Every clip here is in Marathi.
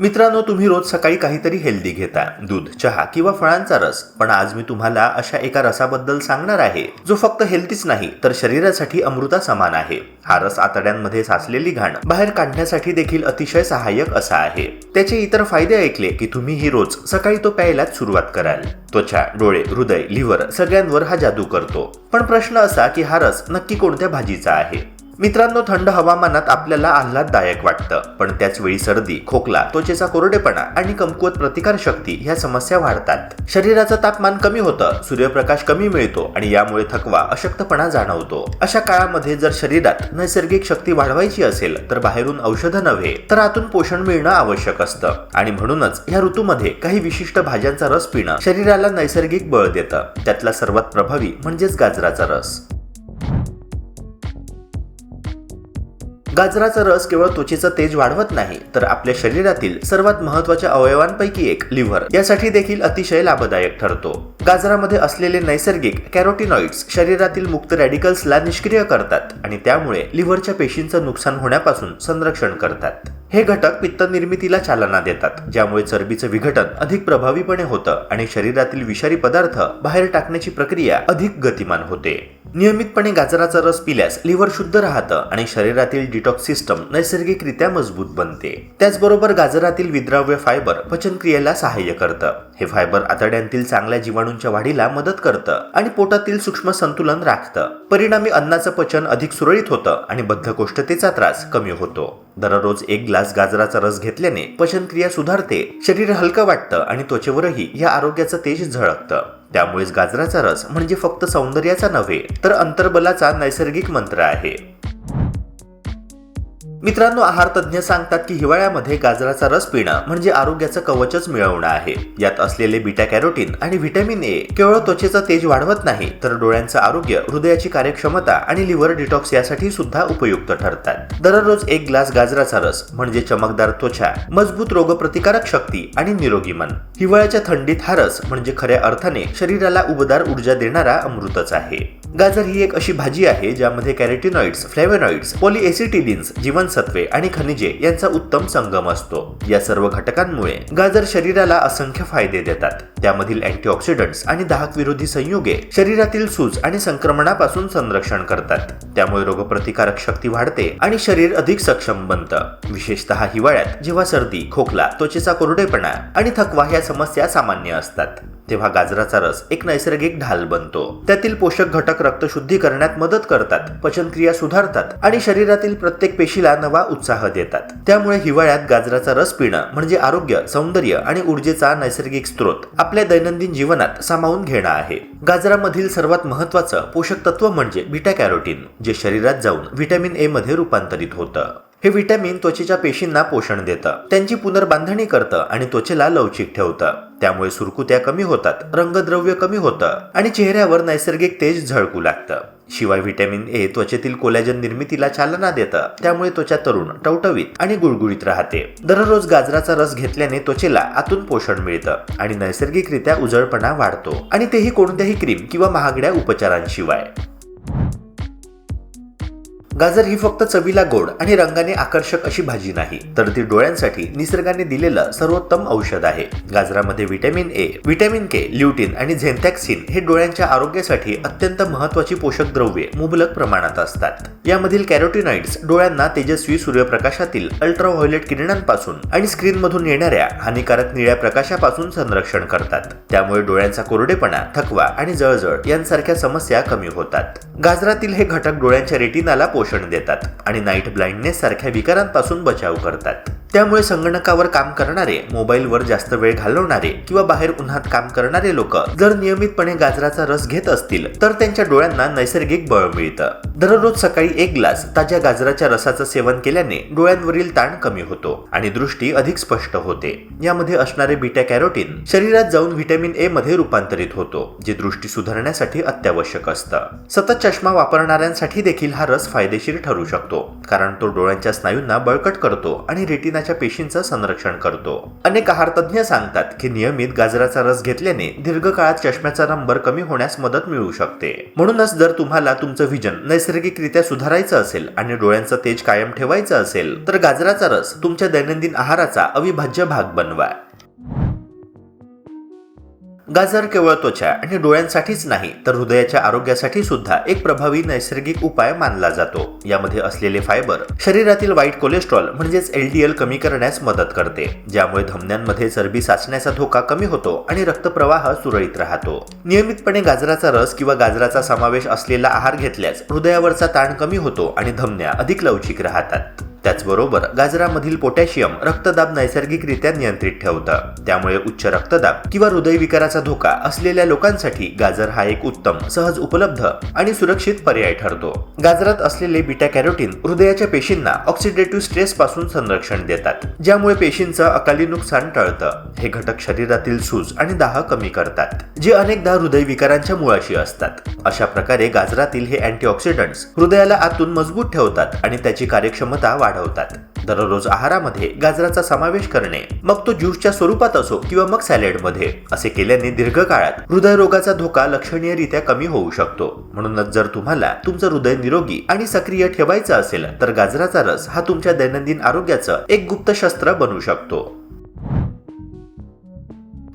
मित्रांनो तुम्ही रोज सकाळी काहीतरी हेल्दी घेता. दूध चहा किंवा फळांचा रस. पण आज मी तुम्हाला अशा एका रसाबद्दल सांगणार आहे जो फक्त हेल्थीच नाही तर शरीरासाठी अमृता समान आहे. हा रस आतड्यांमध्ये साचलेली घाण बाहेर काढण्यासाठी देखील अतिशय सहाय्यक असा आहे. त्याचे इतर फायदे ऐकले की तुम्ही ही रोज सकाळी तो प्यायलाच सुरुवात कराल. त्वचा डोळे हृदय लिव्हर सगळ्यांवर हा जादू करतो. पण प्रश्न असा की हा रस नक्की कोणत्या भाजीचा आहे? मित्रांनो थंड हवामानात आपल्याला आल्हाददायक वाटतं. पण त्याच वेळी सर्दी खोकला त्वचेचा कोरडेपणा आणि कमकुवत प्रतिकारशक्ती ह्या समस्या वाढतात. शरीराचं तापमान कमी होतं सूर्यप्रकाश कमी मिळतो आणि यामुळे थकवा अशक्तपणा जाणवतो. अशा काळामध्ये जर शरीरात नैसर्गिक शक्ती वाढवायची असेल तर बाहेरून औषधं नव्हे तर आतून पोषण मिळणं आवश्यक असतं. आणि म्हणूनच या ऋतूमध्ये काही विशिष्ट भाज्यांचा रस पिणं शरीराला नैसर्गिक बळ देतं. त्यातला सर्वात प्रभावी म्हणजेच गाजराचा रस. गाजराचा रस केवळ त्वचेचं तेज वाढवत नाही तर आपल्या शरीरातील सर्वात महत्त्वाच्या अवयवांपैकी एक लिव्हर. यासाठी देखील अतिशय लाभदायक ठरतो. गाजरामध्ये असलेले नैसर्गिक कॅरोटिनॉइड्स शरीरातील मुक्त रॅडिकल्सला निष्क्रिय करतात आणि त्यामुळे लिव्हरच्या पेशींचं नुकसान होण्यापासून संरक्षण करतात. हे घटक पित्त निर्मितीला चालना देतात ज्यामुळे चरबीचं विघटन अधिक प्रभावीपणे होतं आणि शरीरातील विषारी पदार्थ बाहेर टाकण्याची प्रक्रिया अधिक गतिमान होते. नियमितपणे गाजराचा रस पिल्यास लिव्हर शुद्ध राहतं आणि शरीरातील डिटॉक्स सिस्टम नैसर्गिकरित्या मजबूत बनते. त्याचबरोबर गाजरातील विद्राव्य फायबर पचनक्रियेला सहाय्य करतं. हे फायबर आतड्यांतील चांगल्या जीवाणूंच्या वाढीला मदत करतं आणि पोटातील सूक्ष्म संतुलन राखतं. परिणामी अन्नाचं पचन अधिक सुरळीत होतं आणि बद्धकोष्ठतेचा त्रास कमी होतो. दररोज एक ग्लास गाजराचा रस घेतल्याने पचनक्रिया सुधारते शरीर हलकं वाटतं आणि त्वचेवरही या आरोग्याचं तेज झळकतं. त्यामुळेच गाजराचा रस म्हणजे फक्त सौंदर्याचा नव्हे तर अंतर्बलाचा नैसर्गिक मंत्र आहे. मित्रांनो आहार तज्ज्ञ सांगतात की हिवाळ्यामध्ये गाजराचा रस पिणं म्हणजे आरोग्याचं कवचच मिळवणं आहे. यात असलेले बीटा कॅरोटीन आणि व्हिटॅमिन ए केवळ त्वचेचा तेज वाढवत नाही तर डोळ्यांचं आरोग्य हृदयाची कार्यक्षमता आणि लिव्हर डिटॉक्स यासाठी सुद्धा उपयुक्त ठरतात. दररोज एक ग्लास गाजराचा रस म्हणजे चमकदार त्वचा मजबूत रोगप्रतिकारक शक्ती आणि निरोगी मन. हिवाळ्याच्या थंडीत हा रस म्हणजे खऱ्या अर्थाने शरीराला उबदार ऊर्जा देणारा अमृतच आहे. गाजर ही एक अशी भाजी आहे ज्यामध्ये कॅरेटिनॉइड्स फ्लेवोनॉइड्स पॉलिएसिटिलिन्स जीवनसत्वे आणि खनिजे यांचा उत्तम संगम असतो. या सर्व घटकांमुळे गाजर शरीराला असंख्य फायदे देतात. त्यामधील अँटीऑक्सिडंट्स आणि दाहक विरोधी संयुगे शरीरातील सूज आणि संक्रमणापासून संरक्षण करतात. त्यामुळे रोगप्रतिकारक शक्ती वाढते आणि शरीर अधिक सक्षम बनतं. विशेषतः हिवाळ्यात जेव्हा सर्दी खोकला त्वचेचा कोरडेपणा आणि थकवा ह्या समस्या सामान्य असतात. तेव्हा गाजराचा रस एक नैसर्गिक ढाल बनतो. त्यातील पोषक घटक रक्त रक्तशुद्धी करण्यात मदत करतात पचनक्रिया सुधारतात आणि शरीरातील प्रत्येक पेशीला नवा उत्साह देतात. त्यामुळे हिवाळ्यात गाजराचा रस पिणं म्हणजे आरोग्य सौंदर्य आणि ऊर्जेचा नैसर्गिक स्रोत आपल्या दैनंदिन जीवनात सामावून घेणं आहे. गाजरामधील सर्वात महत्वाचं पोषक तत्व म्हणजे बीटा कॅरोटीन जे शरीरात जाऊन व्हिटॅमिन ए मध्ये रूपांतरित होतं. हे व्हिटॅमिन त्वचेच्या पेशींना पोषण देतं. त्यांची पुनर्बांधणी करतं आणि त्वचेला लवचिक ठेवतं. त्यामुळे सुरकुत्या कमी होतात रंगद्रव्य कमी होतं आणि चेहऱ्यावर नैसर्गिक तेज झळकू लागतं. शिवाय व्हिटॅमिन ए त्वचेतील कोलॅजन निर्मितीला चालना देतं. त्यामुळे त्वचा तरुण टवटवीत आणि गुळगुळीत राहते. दररोज गाजराचा रस घेतल्याने त्वचेला आतून पोषण मिळतं आणि नैसर्गिकरित्या उजळपणा वाढतो. आणि तेही कोणत्याही क्रीम किंवा महागड्या उपचारांशिवाय. गाजर ही फक्त चवीला गोड आणि रंगाने आकर्षक अशी भाजी नाही. तर ती डोळ्यांसाठी निसर्गाने दिलेलं सर्वोत्तम औषध आहे. गाजरामध्ये व्हिटॅमिन ए व्हिटॅमिन के ल्युटिन आणि झेंथॅक्सिन हे डोळ्यांच्या आरोग्यासाठी अत्यंत महत्वाची पोषक द्रव्ये मुबलक प्रमाणात असतात. यामधील कॅरोटिनॉइड्स डोळ्यांना तेजस्वी सूर्यप्रकाशातील अल्ट्राव्हायोलेट किरणांपासून आणि स्क्रीन मधून येणाऱ्या हानिकारक निळ्या प्रकाशापासून संरक्षण करतात. त्यामुळे डोळ्यांचा कोरडेपणा थकवा आणि जळजळ यांसारख्या समस्या कमी होतात. गाजरातील हे घटक डोळ्यांच्या रेटिनाला पोषण देतात आणि नाईट ब्लाइंडनेस सारख्या विकारांपासून बचाव करतात. त्यामुळे संगणकावर काम करणारे मोबाईलवर जास्त वेळ घालवणारे किंवा बाहेर उन्हात काम करणारे लोक जर नियमितपणे गाजराचा रस घेत असतील तर त्यांच्या डोळ्यांना नैसर्गिक बळ मिळतं. दररोज सकाळी एक ग्लास ताज्या गाजराच्या रसाचं सेवन केल्याने डोळ्यांवरील ताण कमी होतो आणि दृष्टी अधिक स्पष्ट होते. यामध्ये असणारे बीटा कॅरोटीन शरीरात जाऊन व्हिटॅमिन ए मध्ये रूपांतरित होतो जे दृष्टी सुधारण्यासाठी अत्यावश्यक असतं. सतत चष्मा वापरणाऱ्यांसाठी देखील हा रस फायदेशीर ठरू शकतो कारण तो डोळ्यांच्या स्नायूंना बळकट करतो आणि रेटिना हृदयाच्या पेशींचं संरक्षण करतो. अनेक आहार तज्ज्ञ सांगतात की नियमित गाजराचा रस घेतल्याने दीर्घकाळात चष्म्याचा नंबर कमी होण्यास मदत मिळू शकते. म्हणूनच जर तुम्हाला तुमचं व्हिजन नैसर्गिकरित्या सुधारायचं असेल आणि डोळ्यांचं तेज कायम ठेवायचं असेल तर गाजराचा रस तुमच्या दैनंदिन आहाराचा अविभाज्य भाग बनवा. गाजर केवळ त्वचा आणि डोळ्यांसाठीच नाही तर हृदयाच्या आरोग्यासाठी सुद्धा एक प्रभावी नैसर्गिक उपाय मानला जातो. यामध्ये असलेले फायबर शरीरातील वाईट कोलेस्ट्रॉल म्हणजेच एल कमी करण्यास मदत करते ज्यामुळे धमन्यांमध्ये चरबी साचण्याचा धोका कमी होतो आणि रक्तप्रवाह सुरळीत राहतो. नियमितपणे गाजराचा रस किंवा गाजराचा समावेश असलेला आहार घेतल्यास हृदयावरचा ताण कमी होतो आणि धमन्या अधिक लवचिक राहतात. त्याचबरोबर गाजरामधील पोटॅशियम रक्तदाब नैसर्गिकरित्या नियंत्रित ठेवतं. त्यामुळे उच्च रक्तदाब किंवा हृदयविकाराचा धोका असलेल्या लोकांसाठी गाजर हा एक उत्तम सहज उपलब्ध आणि सुरक्षित पर्याय ठरतो. गाजरात असलेले बीटा कॅरोटीन हृदयाच्या पेशींना ऑक्सिडेटिव्ह स्ट्रेस पासून संरक्षण देतात ज्यामुळे पेशींचं अकाली नुकसान टळतं. हे घटक शरीरातील सूज आणि दाह कमी करतात जे अनेकदा हृदयविकारांच्या मुळाशी असतात. अशा प्रकारे गाजरातील हे अँटीऑक्सिडंट्स हृदयाला आतून मजबूत ठेवतात आणि त्याची कार्यक्षमता वाढवतात. दररोज आहारामध्ये गाजराचा समावेश करणे मग तो ज्यूसच्या स्वरूपात असो किंवा मग सॅलेडमध्ये. असे केल्याने दीर्घकाळात हृदयरोगाचा धोका लक्षणीयरित्या कमी होऊ शकतो. म्हणूनच जर तुम्हाला तुमचं हृदय निरोगी आणि सक्रिय ठेवायचं असेल तर गाजराचा रस हा तुमच्या दैनंदिन आरोग्याचं एक गुप्त शस्त्र बनू शकतो.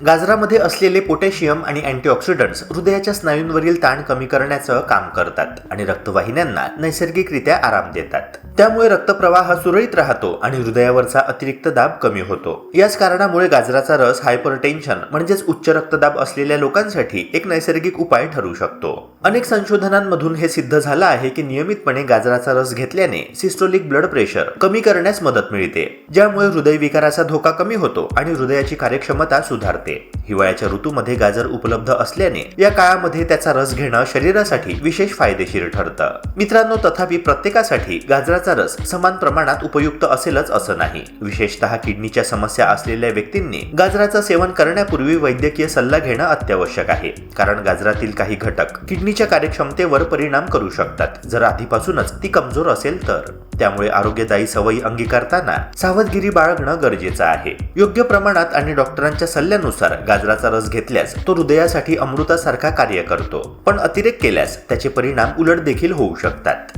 गाजरामध्ये असलेले पोटॅशियम आणि अँटीऑक्सिडंट्स हृदयाच्या स्नायूंवरील ताण कमी करण्याचं काम करतात आणि रक्तवाहिन्यांना नैसर्गिकरित्या आराम देतात. त्यामुळे रक्तप्रवाह सुरळीत राहतो आणि हृदयावरचा अतिरिक्त दाब कमी होतो. याच कारणामुळे गाजराचा रस हायपरटेन्शन म्हणजेच उच्च रक्तदाब असलेल्या लोकांसाठी एक नैसर्गिक उपाय ठरू शकतो. अनेक संशोधनांमधून हे सिद्ध झालं आहे की नियमितपणे गाजराचा रस घेतल्याने सिस्टोलिक ब्लड प्रेशर कमी करण्यास मदत मिळते ज्यामुळे हृदयविकाराचा धोका कमी होतो आणि हृदयाची कार्यक्षमता सुधारते. हिवाळ्याच्या ऋतूमध्ये गाजर उपलब्ध असल्याने या काळामध्ये त्याचा रस घेणं शरीरासाठी विशेष फायदेशीर ठरतं. मित्रांनो तथापि प्रत्येकासाठी गाजराचा रस समान प्रमाणात उपयुक्त असेलच असं नाही. विशेषतः किडनीच्या समस्या असलेल्या व्यक्तींनी गाजराचं सेवन करण्यापूर्वी वैद्यकीय सल्ला घेणं अत्यावश्यक आहे. कारण गाजरातील काही घटक किडनीच्या कार्यक्षमतेवर परिणाम करू शकतात. जर आधीपासूनच ती कमजोर असेल तर. त्यामुळे आरोग्यदायी सवयी अंगीकारताना सावधगिरी बाळगणं गरजेचं आहे. योग्य प्रमाणात आणि डॉक्टरांच्या सल्ल्यानुसार गाजराचा रस घेतल्यास तो हृदयासाठी अमृतासारखा कार्य करतो. पण अतिरेक केल्यास त्याचे परिणाम उलट देखील होऊ शकतात.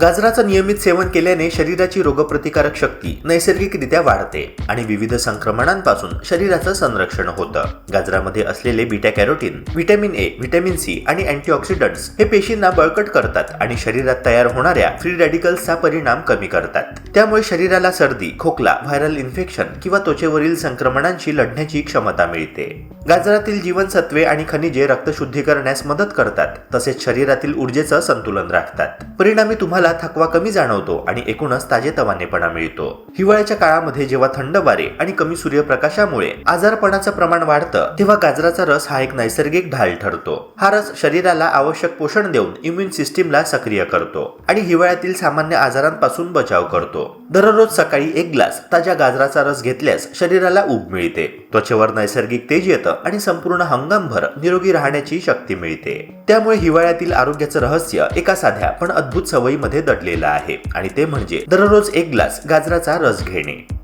गाजराचं नियमित सेवन केल्याने शरीराची रोगप्रतिकारक शक्ती नैसर्गिकरित्या वाढते आणि विविध संक्रमणांपासून शरीराचं संरक्षण होतं. गाजरामध्ये असलेले beta carotene vitamin A vitamin C आणि अँटीऑक्सिडंट्स हे पेशींना बळकट करतात आणि शरीरात तयार होणाऱ्या फ्री रॅडिकल्सचा परिणाम कमी करतात. त्यामुळे शरीराला सर्दी खोकला व्हायरल इन्फेक्शन किंवा त्वचेवरील संक्रमणांशी लढण्याची क्षमता मिळते. गाजरातील जीवनसत्वे आणि खनिजे रक्तशुद्धी करण्यास मदत करतात तसेच शरीरातील ऊर्जेचं संतुलन राखतात. परिणामी तुम्हाला थकवा कमी जाणवतो आणि एकूणच ताजेतवानेपणा मिळतो. हिवाळ्याच्या काळामध्ये जेव्हा थंड वारे आणि कमी सूर्यप्रकाशामुळे आजारपणाचं प्रमाण वाढतं तेव्हा गाजराचा रस हा एक नैसर्गिक ढाल ठरतो. हा रस शरीराला आवश्यक पोषण देऊन इम्युन सिस्टीमला सक्रिय करतो आणि हिवाळ्यातील सामान्य आजारांपासून बचाव करतो. दररोज सकाळी एक ग्लास ताज्या गाजराचा रस घेतल्यास शरीराला ऊब मिळते. त्वचेवर नैसर्गिक तेज येतं आणि संपूर्ण हंगामभर निरोगी राहण्याची शक्ती मिळते. त्यामुळे हिवाळ्यातील आरोग्याचं रहस्य एका साध्या पण अद्भुत सवयीमध्ये दडलेलं आहे. आणि ते म्हणजे दररोज एक ग्लास गाजराचा रस घेणे.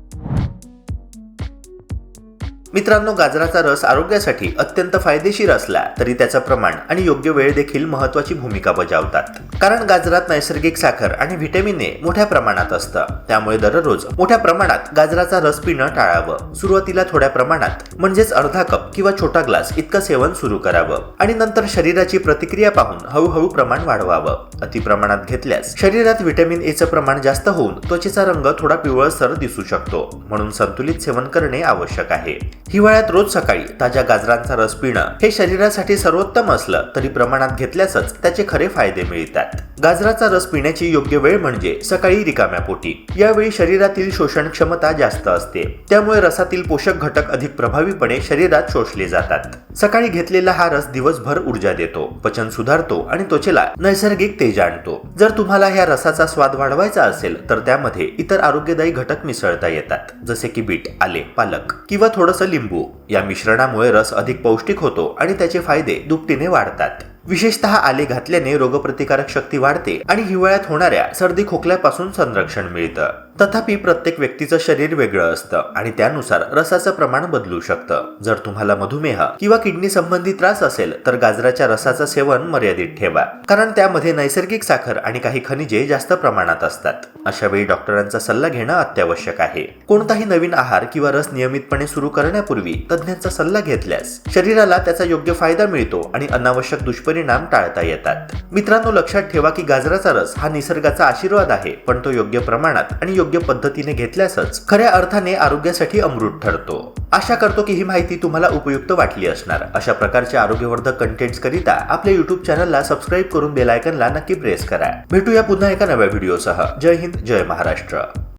मित्रांनो गाजराचा रस आरोग्यासाठी अत्यंत फायदेशीर असला तरी त्याचं प्रमाण आणि योग्य वेळ देखील महत्वाची भूमिका बजावतात. कारण गाजरात नैसर्गिक साखर आणि व्हिटॅमिन ए मोठ्या प्रमाणात असतं. त्यामुळे दररोज मोठ्या प्रमाणात गाजराचा रस पिणं टाळावं. सुरुवातीला थोड्या प्रमाणात म्हणजेच अर्धा कप किंवा छोटा ग्लास इतकं सेवन सुरू करावं. आणि नंतर शरीराची प्रतिक्रिया पाहून हळूहळू प्रमाण वाढवावं. अति प्रमाणात घेतल्यास शरीरात व्हिटॅमिन एचं प्रमाण जास्त होऊन त्वचेचा रंग थोडा पिवळसर दिसू शकतो. म्हणून संतुलित सेवन करणे आवश्यक आहे. हिवाळ्यात रोज सकाळी ताज्या गाजरांचा रस पिणं हे शरीरासाठी सर्वोत्तम असलं तरी प्रमाणात घेतल्यासच त्याचे खरे फायदे मिळतात. गाजराचा रस पिण्याची योग्य वेळ म्हणजे सकाळी रिकाम्या पोटी. यावेळी शरीरातील शोषण क्षमता जास्त असते. त्यामुळे रसातील पोषक घटक अधिक प्रभावीपणे शरीरात शोषले जातात. सकाळी घेतलेला हा रस दिवसभर ऊर्जा देतो पचन सुधारतो आणि त्वचेला नैसर्गिक तेज आणतो. जर तुम्हाला ह्या रसाचा स्वाद वाढवायचा असेल तर त्यामध्ये इतर आरोग्यदायी घटक मिसळता येतात जसे की बीट आले पालक किंवा थोडंसं लिंबू. या मिश्रणामुळे रस अधिक पौष्टिक होतो आणि त्याचे फायदे दुपटीने वाढतात. विशेषतः आले घातल्याने रोगप्रतिकारक शक्ती वाढते आणि हिवाळ्यात होणाऱ्या सर्दी खोकल्यापासून संरक्षण मिळतं. तथापि प्रत्येक व्यक्तीचं शरीर वेगळं असतं आणि त्यानुसार रसाचं प्रमाण बदलू शकतं. जर तुम्हाला मधुमेह किंवा किडनी संबंधी त्रास असेल तर गाजराच्या रसाचं सेवन मर्यादित ठेवा. कारण त्यामध्ये नैसर्गिक साखर आणि काही खनिजे जास्त प्रमाणात असतात. अशा वेळी डॉक्टरांचा सल्ला घेणं अत्यावश्यक आहे. कोणताही नवीन आहार किंवा रस नियमितपणे सुरू करण्यापूर्वी तज्ज्ञांचा सल्ला घेतल्यास शरीराला त्याचा योग्य फायदा मिळतो आणि अनावश्यक दुष्परिणाम टाळता येतात. मित्रांनो लक्षात ठेवा की गाजराचा रस हा निसर्गाचा आशीर्वाद आहे पण तो योग्य प्रमाणात आणि योग्य पद्धतीने घेतल्यासच खऱ्या अर्थाने आरोग्यासाठी अमृत ठरतो. आशा करतो की ही माहिती तुम्हाला उपयुक्त वाटली असणार. अशा प्रकारच्या आरोग्यवर्धक कंटेंट्स करिता आपल्या युट्यूब चॅनलला सबस्क्राईब करून बेलायकनला नक्की प्रेस करा. भेटूया पुन्हा एका नव्या व्हिडिओसह जय हिंद जय महाराष्ट्र.